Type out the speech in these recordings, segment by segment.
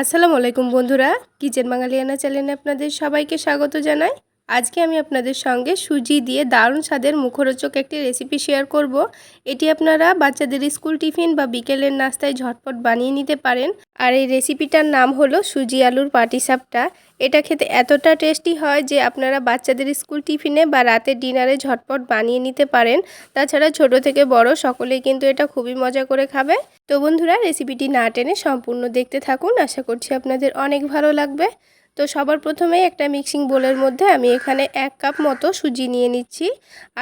আসসালামু আলাইকুম বন্ধুরা কিচেন বাঙালিয়ানা চ্যানেলে আপনাদের সবাইকে স্বাগত জানাই। আজকে আমি আপনাদের সঙ্গে সুজি দিয়ে দারুণ স্বাদের মুখরোচক একটি রেসিপি শেয়ার করব। এটি আপনারা বাচ্চাদের স্কুল টিফিন বা বিকেলের নাস্তায় ঝটপট বানিয়ে নিতে পারেন। আর এই রেসিপিটার নাম হলো সুজি আলুর পাটিসাপটা। এটা খেতে এতটা টেস্টি হয় যে আপনারা বাচ্চাদের স্কুল টিফিনে বা রাতের ডিনারে ঝটপট বানিয়ে নিতে পারেন। তাছাড়া ছোট থেকে বড় সকলেই কিন্তু এটা খুবই মজা করে খাবে। তো বন্ধুরা রেসিপিটি না টেনে সম্পূর্ণ দেখতে থাকুন। আশা করছি আপনাদের অনেক ভালো লাগবে। তো সবার প্রথমে একটা মিক্সিং বোলের মধ্যে আমি এখানে এক কাপ মতো সুজি নিয়ে নিচ্ছি,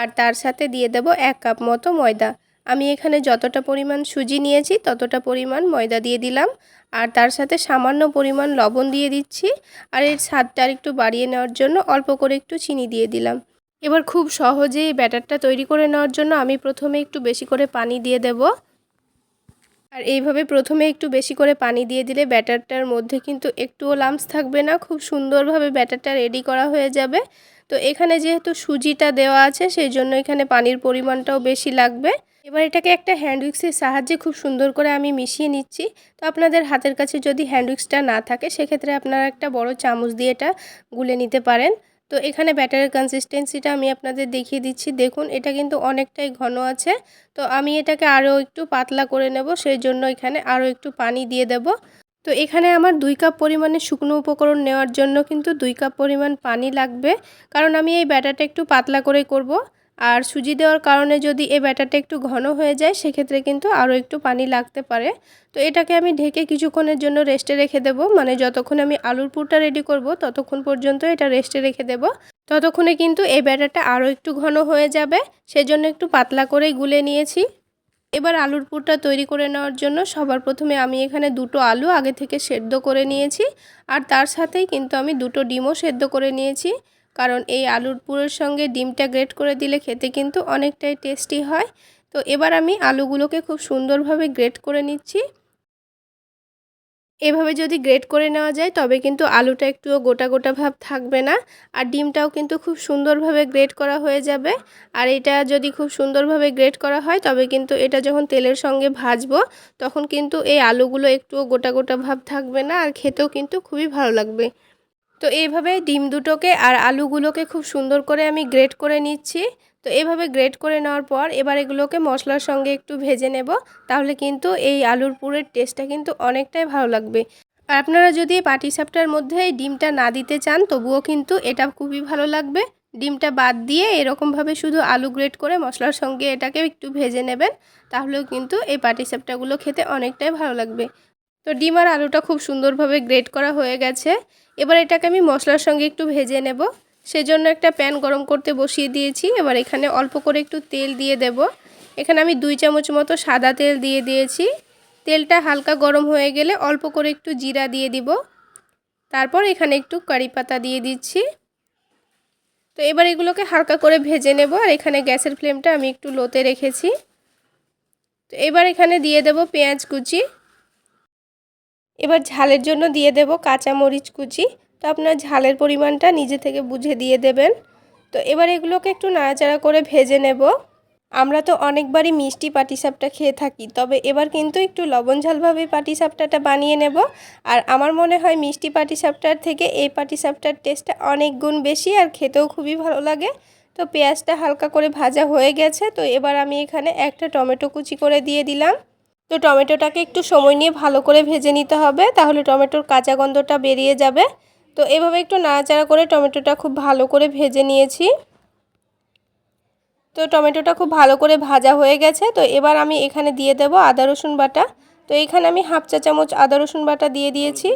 আর তার সাথে দিয়ে দেব এক কাপ মতো ময়দা। আমি এখানে যতটা পরিমাণ সুজি নিয়েছি, ততটা পরিমাণ ময়দা দিয়ে দিলাম, আর তার সাথে সামান্য পরিমাণ লবণ দিয়ে দিচ্ছি, আর এর স্বাদটা একটু বাড়িয়ে নেওয়ার জন্য অল্প করে একটু চিনি দিয়ে দিলাম। এবার খুব সহজেই ব্যাটারটা তৈরি করে নেওয়ার জন্য আমি প্রথমে একটু বেশি করে পানি দিয়ে দেবো আর এইভাবে প্রথমে একটু বেশি করে পানি দিয়ে দিলে ব্যাটারটার মধ্যে কিন্তু একটুও লামস থাকবে না, খুব সুন্দরভাবে ব্যাটারটা রেডি করা হয়ে যাবে। তো এখানে যেহেতু সুজিটা দেওয়া আছে, সেই জন্য এখানে পানির পরিমাণটাও বেশি লাগবে। এবার এটাকে একটা হ্যান্ড উইক্সের সাহায্যে খুব সুন্দর করে আমি মিশিয়ে নিচ্ছি। তো আপনাদের হাতের কাছে যদি হ্যান্ড উইক্সটা না থাকে, সেক্ষেত্রে আপনারা একটা বড় চামচ দিয়ে এটা গুলে নিতে পারেন। তো এখানে ব্যাটারের কনসিস্টেন্সিটা আমি আপনাদের দেখিয়ে দিচ্ছি। দেখুন, এটা কিন্তু অনেকটাই ঘন আছে। তো আমি এটাকে আরও একটু পাতলা করে নেব সেই জন্য এখানে আরও একটু পানি দিয়ে দেব। তো এখানে আমার দুই কাপ পরিমাণে শুকনো উপকরণ নেওয়ার জন্য কিন্তু দুই কাপ পরিমাণ পানি লাগবে। কারণ আমি এই ব্যাটারটা একটু পাতলা করে করব। আর সুজি দেওয়ার কারণে যদি এই ব্যাটারটা একটু ঘন হয়ে যায়, সেক্ষেত্রে কিন্তু আরও একটু পানি লাগতে পারে। তো এটাকে আমি ঢেকে কিছুক্ষণের জন্য রেস্টে রেখে দেব। মানে যতক্ষণ আমি আলুর পুরটা রেডি করব, ততক্ষণ পর্যন্ত এটা রেস্টে রেখে দেব। ততক্ষণে কিন্তু এই ব্যাটারটা আরও একটু ঘন হয়ে যাবে। সেজন্য একটু পাতলা করেই গুলে নিয়েছি। এবার আলুর পুরটা তৈরি করে নেওয়ার জন্য সবার প্রথমে আমি এখানে দুটো আলু আগে থেকে সেদ্ধ করে নিয়েছি। আর তার সাথেই কিন্তু আমি দুটো ডিমও সেদ্ধ করে নিয়েছি। কারণ এই আলুর পুরের সঙ্গে ডিমটা গ্রেট করে দিলে খেতে কিন্তু অনেকটাই টেস্টি হয়। তো এবার আমি আলুগুলোকে খুব সুন্দরভাবে গ্রেট করে নিচ্ছি। এভাবে যদি গ্রেট করে নেওয়া যায়, তবে কিন্তু আলুটা একটুও গোটা গোটা ভাব থাকবে না আর ডিমটাও কিন্তু খুব সুন্দরভাবে গ্রেট করা হয়ে যাবে। আর এটা যদি খুব সুন্দরভাবে গ্রেট করা হয়, তবে কিন্তু এটা যখন তেলের সঙ্গে ভাজবো, তখন কিন্তু এই আলুগুলো একটুও গোটা গোটা ভাব থাকবে না আর খেতেও কিন্তু খুবই ভালো লাগবে। তো এইভাবে ডিম দুটোকে আর আলুগুলোকে খুব সুন্দর করে আমি গ্রেট করে নিচ্ছি। তো এভাবে গ্রেট করে নেওয়ার পর এবার এগুলোকে মশলার সঙ্গে একটু ভেজে নেব, তাহলে কিন্তু এই আলুর পুরের টেস্টটা কিন্তু অনেকটাই ভালো লাগবে। আর আপনারা যদি পাটি সাপটার মধ্যে এই ডিমটা না দিতে চান, তবুও কিন্তু এটা খুবই ভালো লাগবে। ডিমটা বাদ দিয়ে এরকমভাবে শুধু আলু গ্রেট করে মশলার সঙ্গে এটাকে একটু ভেজে নেবেন, তাহলেও কিন্তু এই পাটি সাপটাগুলো খেতে অনেকটাই ভালো লাগবে। তো ডিম আর আলুটা খুব সুন্দরভাবে গ্রেট করা হয়ে গেছে। এবার এটাকে আমি মশলার সঙ্গে একটু ভেজে নেব। সেজন্য একটা প্যান গরম করতে বসিয়ে দিয়েছি। এবার এখানে অল্প করে একটু তেল দিয়ে দেব। এখানে আমি দুই চামচ মতো সাদা তেল দিয়ে দিয়েছি। তেলটা হালকা গরম হয়ে গেলে অল্প করে একটু জিরা দিয়ে দিব। তারপর এখানে একটু কারি পাতা দিয়ে দিচ্ছি। তো এবার এগুলোকে হালকা করে ভেজে নেব। আর এখানে গ্যাসের ফ্লেমটা আমি একটু লোতে রেখেছি। তো এবার এখানে দিয়ে দেব পেঁয়াজ কুচি। এবার ঝালের জন্য দিয়ে দেব কাঁচা মরিচ কুচি। তো আপনার ঝালের পরিমাণটা নিজে থেকে বুঝে দিয়ে দেবেন। তো এবার এগুলোকে একটু নাড়াচাড়া করে ভেজে নেব। আমরা তো অনেকবারই মিষ্টি পাটিসাপটা খেয়ে থাকি, তবে এবার কিন্তু একটু লবণ ঝালভাবে পাটিসাপটাটা বানিয়ে নেব। আর আমার মনে হয় মিষ্টি পাটিসাপটার থেকে এই পাটিসাপটার টেস্টটা অনেক গুণ বেশি আর খেতেও খুবই ভালো লাগে। তো পেঁয়াজটা হালকা করে ভাজা হয়ে গেছে, তো এবার আমি এখানে একটা টমেটো কুচি করে দিয়ে দিলাম। তো টমেটোটাকে একটু সময় নিয়ে ভালো করে ভেজে নিতে হবে, তাহলে টমেটোর কাঁচা গন্ধটা বেরিয়ে যাবে। তো এভাবে একটু নাড়াচাড়া করে টমেটোটা খুব ভালো করে ভেজে নিয়েছি। তো টমেটোটা খুব ভালো করে ভাজা হয়ে গেছে, তো এবার আমি এখানে দিয়ে দেব আদা, রসুন বাটা। তো এখানে আমি হাফ চা চামচ আদা, রসুন বাটা দিয়ে দিয়েছি।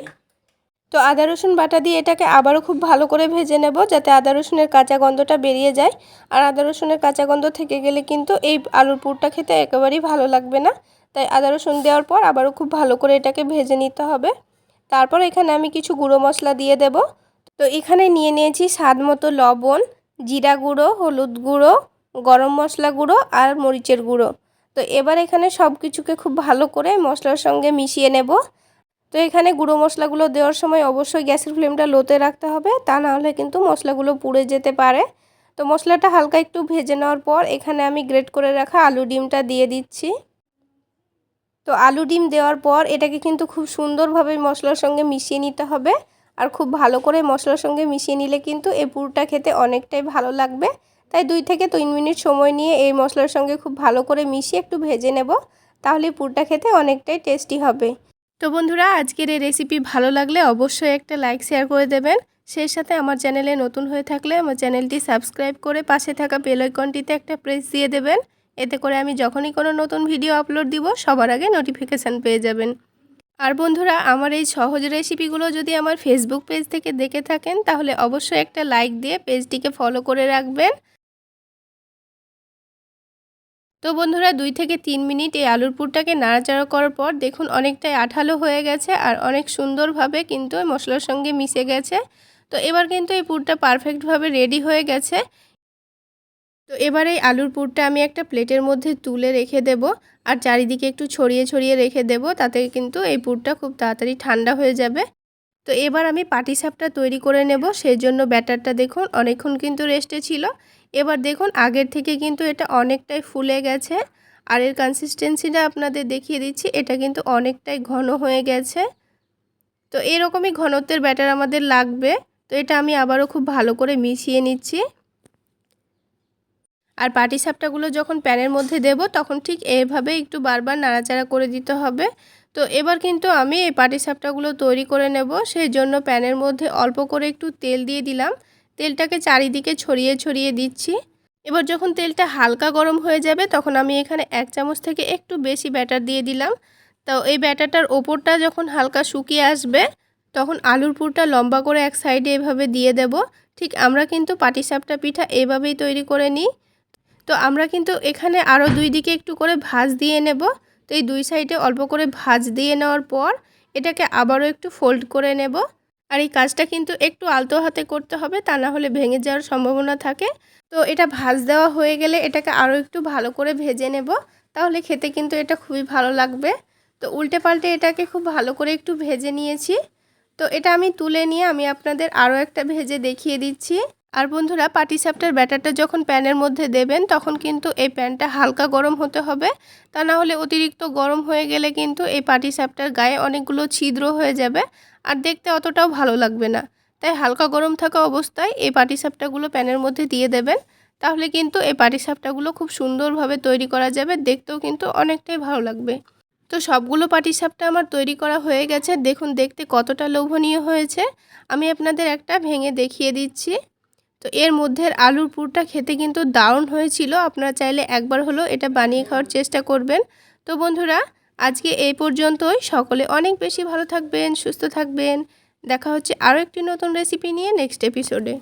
তো আদা, রসুন বাটা দিয়ে এটাকে আবারও খুব ভালো করে ভেজে নেব, যাতে আদা, রসুনের কাঁচা গন্ধটা বেরিয়ে যায়। আর আদা, রসুনের কাঁচা গন্ধ থেকে গেলে কিন্তু এই আলুর পুরটা খেতে একেবারেই ভালো লাগবে না। তাই আদা, রসুন দেওয়ার পর আবারও খুব ভালো করে এটাকে ভেজে নিতে হবে। তারপর এখানে আমি কিছু গুঁড়ো মশলা দিয়ে দেব। তো এখানে নিয়ে নিয়েছি স্বাদ মতো লবণ, জিরা গুঁড়ো, হলুদ গুঁড়ো, গরম মশলা গুঁড়ো আর মরিচের গুঁড়ো। তো এবার এখানে সব কিছুকে খুব ভালো করে মশলার সঙ্গে মিশিয়ে নেব। তো এখানে গুঁড়ো মশলাগুলো দেওয়ার সময় অবশ্যই গ্যাসের ফ্লেমটা লোতে রাখতে হবে, তা না হলে কিন্তু মশলাগুলো পুড়ে যেতে পারে। তো মশলাটা হালকা একটু ভেজে নেওয়ার পর এখানে আমি গ্রেট করে রাখা আলু ডিমটা দিয়ে দিচ্ছি। তো আলু ডিম দেওয়ার পর এটাকে কিন্তু খুব সুন্দরভাবে মশলার সঙ্গে মিশিয়ে নিতে হবে। আর খুব ভালো করে মশলার সঙ্গে মিশিয়ে নিলে কিন্তু এই পুরটা খেতে অনেকটাই ভালো লাগবে। তাই দুই থেকে তিন মিনিট সময় নিয়ে এই মশলার সঙ্গে খুব ভালো করে মিশিয়ে একটু ভেজে নেব, তাহলে পুরটা খেতে অনেকটাই টেস্টি হবে। তো বন্ধুরা, আজকের এই রেসিপি ভালো লাগলে অবশ্যই একটা লাইক, শেয়ার করে দেবেন। সেই সাথে আমার চ্যানেলে নতুন হয়ে থাকলে আমার চ্যানেলটি সাবস্ক্রাইব করে পাশে থাকা বেল আইকনটিতে একটা প্রেস দিয়ে দেবেন। এতে করে আমি যখনই কোনো নতুন ভিডিও আপলোড দিব, সবার আগে নোটিফিকেশান পেয়ে যাবেন। আর বন্ধুরা, আমার এই সহজ রেসিপিগুলো যদি আমার ফেসবুক পেজ থেকে দেখে থাকেন, তাহলে অবশ্যই একটা লাইক দিয়ে পেজটিকে ফলো করে রাখবেন। তো বন্ধুরা, দুই থেকে তিন মিনিট এই আলুর পুরটাকে নাড়াচাড়া করার পর দেখুন অনেকটাই আঠালো হয়ে গেছে আর অনেক সুন্দরভাবে কিন্তু মশলার সঙ্গে মিশে গেছে। তো এবার কিন্তু এই পুরটা পারফেক্টভাবে রেডি হয়ে গেছে। তো এবার এই আলুর পুরটা আমি একটা প্লেটের মধ্যে তুলে রেখে দেব আর চারিদিকে একটু ছড়িয়ে ছড়িয়ে রেখে দেব, তাতে কিন্তু এই পুরটা খুব তাড়াতাড়ি ঠান্ডা হয়ে যাবে। তো এবার আমি পাটিসাপটা তৈরি করে নেব সেই জন্য ব্যাটারটা দেখুন অনেকক্ষণ কিন্তু রেস্টে ছিল। এবার দেখুন আগের থেকে কিন্তু এটা অনেকটাই ফুলে গেছে আর এর কনসিস্টেন্সিটা আপনাদের দেখিয়ে দিচ্ছি, এটা কিন্তু অনেকটাই ঘন হয়ে গেছে। তো এরকমই ঘনত্বের ব্যাটার আমাদের লাগবে। তো এটা আমি আবারও খুব ভালো করে মিশিয়ে নিচ্ছি। আর পাটি সাপটাগুলো যখন প্যানের মধ্যে দেব, তখন ঠিক এভাবে একটু বারবার নাড়াচাড়া করে দিতে হবে। তো এবার কিন্তু আমি এই পাটি সাপটাগুলো তৈরি করে নেব। সেই জন্য প্যানের মধ্যে অল্প করে একটু তেল দিয়ে দিলাম। তেলটাকে চারিদিকে ছড়িয়ে ছড়িয়ে দিচ্ছি। এবার যখন তেলটা হালকা গরম হয়ে যাবে, তখন আমি এখানে এক চামচ থেকে একটু বেশি ব্যাটার দিয়ে দিলাম। তো এই ব্যাটারটার ওপরটা যখন হালকা শুকিয়ে আসবে, তখন আলুর পুরটা লম্বা করে এক সাইডে এভাবে দিয়ে দেব। ঠিক আমরা কিন্তু পাটিসাপটা পিঠা এভাবেই তৈরি করে নিই। তো আমরা কিন্তু এখানে আরও দুই দিকে একটু করে ভাজ দিয়ে নেব। তো এই দুই সাইডে অল্প করে ভাজ দিয়ে নেওয়ার পর এটাকে আবারও একটু ফোল্ড করে নেব। আর এই কাজটা কিন্তু একটু আলতো হাতে করতে হবে, তা না হলে ভেঙে যাওয়ার সম্ভাবনা থাকে। তো এটা ভাজ দেওয়া হয়ে গেলে এটাকে আরও একটু ভালো করে ভেজে নেব, তাহলে খেতে কিন্তু এটা খুবই ভালো লাগবে। তো উল্টে পাল্টে এটাকে খুব ভালো করে একটু ভেজে নিয়েছি। তো এটা আমি তুলে নিয়ে আমি আপনাদের আরও একটা ভেজে দেখিয়ে দিচ্ছি। আর বন্ধুরা পাটিসাপটার ব্যাটারটা যখন প্যানের মধ্যে দেবেন, তখন কিন্তু এই প্যানটা হালকা গরম হতে হবে। তা না হলে অতিরিক্ত গরম হয়ে গেলে কিন্তু এই পাটিসাপটার গায়ে অনেকগুলো ছিদ্র হয়ে যাবে আর দেখতে অতটাও ভালো লাগবে না। তাই হালকা গরম থাকা অবস্থায় এই পাটিসাপটাগুলো প্যানের মধ্যে দিয়ে দেবেন। তাহলে কিন্তু এই পাটিসাপটাগুলো খুব সুন্দরভাবে তৈরি করা যাবে, দেখতেও কিন্তু অনেকটাই ভালো লাগবে। তো সবগুলো পাটিসাপটা আমার তৈরি করা হয়ে গেছে। দেখুন, দেখতে কতটা লোভনীয় হয়েছে। আমি আপনাদের একটা ভেঙে দেখিয়ে দিচ্ছি। তো এর মধ্যে আলুর পুরটা খেতে কিন্তু দারুণ হয়েছিল। আপনারা চাইলে একবার হলো এটা বানিয়ে খাওয়ার চেষ্টা করবেন। তো বন্ধুরা, আজকে এই পর্যন্তই। সকলে অনেক বেশি ভালো থাকবেন, সুস্থ থাকবেন। দেখা হচ্ছে আরও একটি নতুন রেসিপি নিয়ে নেক্সট এপিসোডে